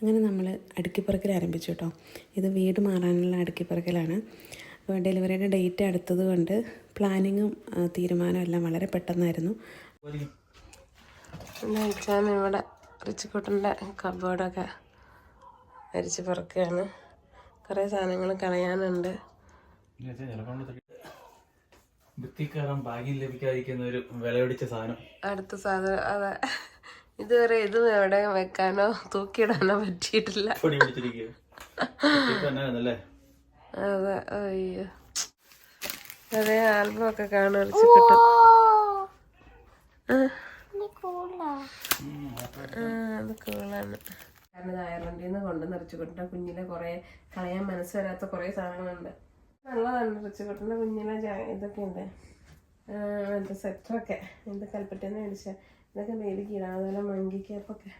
അങ്ങനെ നമ്മൾ അടുക്കിപ്പറക്കൽ ആരംഭിച്ചു കേട്ടോ. ഇത് വീട് മാറാനുള്ള അടുക്കിപ്പറക്കലാണ്. അപ്പോൾ ഡെലിവറിയുടെ ഡേറ്റ് അടുത്തത് കൊണ്ട് പ്ലാനിങ്ങും തീരുമാനവും എല്ലാം വളരെ പെട്ടെന്നായിരുന്നു. ഞാൻ ഇവിടെ റിച്ചിക്കുട്ടന്റെ കബോർഡൊക്കെ അരിച്ച് പറക്കുകയാണ്. കുറേ സാധനങ്ങൾ കളയാനുണ്ട്. വൃത്തിക്കാരം ഭാഗ്യം ലഭിക്കാതിരിക്കുന്ന ഒരു വലയിടിച്ച സാധനം. അടുത്ത സാധനം അതെ. ഇതുവരെ ഇത് എവിടെ വെക്കാനോ തൂക്കിയിടാനോ പറ്റിയിട്ടില്ല. അതെ അയ്യോ. അതേ ആൽബം ഒക്കെ കാണാൻ റിച്ചിക്കുട്ടൻ അത് കൂളാണ് കാരണം അയർലൻഡിൽ നിന്ന് കൊണ്ട് നിറച്ചുകൊണ്ട കുഞ്ഞിലെ കുറെ കളയാൻ മനസ്സ് വരാത്ത കുറെ സാധനങ്ങളുണ്ട്. നല്ലതാണ് റിച്ചുകൊട്ടന്റെ കുഞ്ഞിലെ ഇതൊക്കെ ഉണ്ട്. മറ്റേ സെറ്ററൊക്കെ എന്ത് കൽപ്പറ്റന്ന് മേടിച്ച ഇതൊക്കെ മേടിക്കില്ല അതുപോലെ മങ്കി ക്യാപ്പൊക്കെ